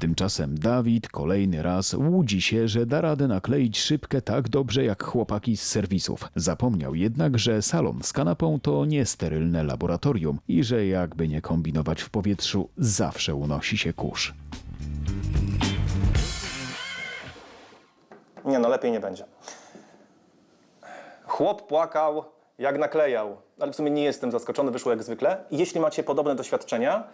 Tymczasem Dawid kolejny raz łudzi się, że da radę nakleić szybkę tak dobrze jak chłopaki z serwisów. Zapomniał jednak, że salon z kanapą to nie sterylne laboratorium i że jakby nie kombinować w powietrzu, zawsze unosi się kurz. Nie no, lepiej nie będzie. Chłop płakał, jak naklejał, ale w sumie nie jestem zaskoczony, wyszło jak zwykle. Jeśli macie podobne doświadczenia,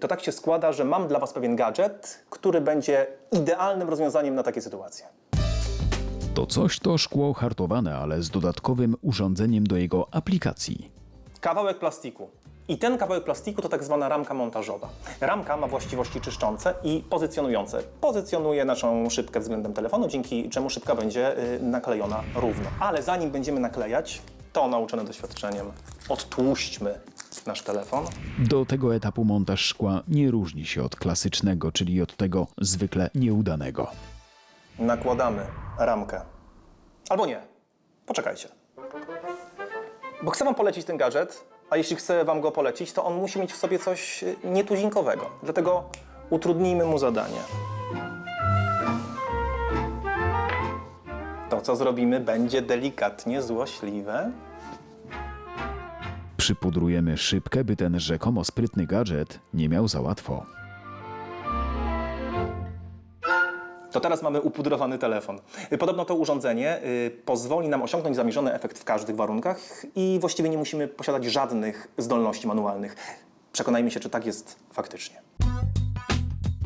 to tak się składa, że mam dla Was pewien gadżet, który będzie idealnym rozwiązaniem na takie sytuacje. To coś to szkło hartowane, ale z dodatkowym urządzeniem do jego aplikacji. Kawałek plastiku. I ten kawałek plastiku to tak zwana ramka montażowa. Ramka ma właściwości czyszczące i pozycjonujące. Pozycjonuje naszą szybkę względem telefonu, dzięki czemu szybka będzie y, naklejona równo. Ale zanim będziemy naklejać, to nauczone doświadczeniem, odtłuśćmy nasz telefon. Do tego etapu montaż szkła nie różni się od klasycznego, czyli od tego zwykle nieudanego. Nakładamy ramkę. Albo nie. Poczekajcie. Bo chcę Wam polecić ten gadżet, a jeśli chcę Wam go polecić, to on musi mieć w sobie coś y, nietuzinkowego. Dlatego utrudnijmy mu zadanie. Co zrobimy, będzie delikatnie złośliwe. Przypudrujemy szybkę, by ten rzekomo sprytny gadżet nie miał za łatwo. To teraz mamy upudrowany telefon. Podobno to urządzenie y, pozwoli nam osiągnąć zamierzony efekt w każdych warunkach i właściwie nie musimy posiadać żadnych zdolności manualnych. Przekonajmy się, czy tak jest faktycznie.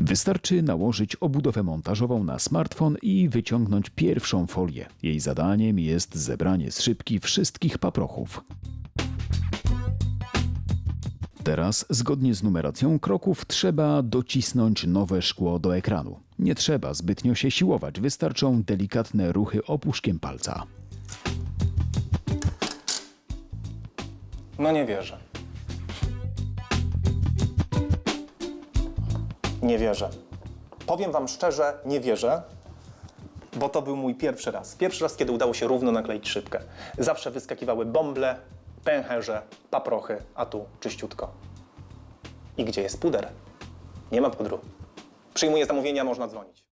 Wystarczy nałożyć obudowę montażową na smartfon i wyciągnąć pierwszą folię. Jej zadaniem jest zebranie z szybki wszystkich paprochów. Teraz, zgodnie z numeracją kroków, trzeba docisnąć nowe szkło do ekranu. Nie trzeba zbytnio się siłować, wystarczą delikatne ruchy opuszkiem palca. No nie wierzę. Nie wierzę. Powiem Wam szczerze, nie wierzę, bo to był mój pierwszy raz. Pierwszy raz, kiedy udało się równo nakleić szybkę. Zawsze wyskakiwały bąble, pęcherze, paprochy, a tu czyściutko. I gdzie jest puder? Nie ma pudru. Przyjmuję zamówienia, można dzwonić.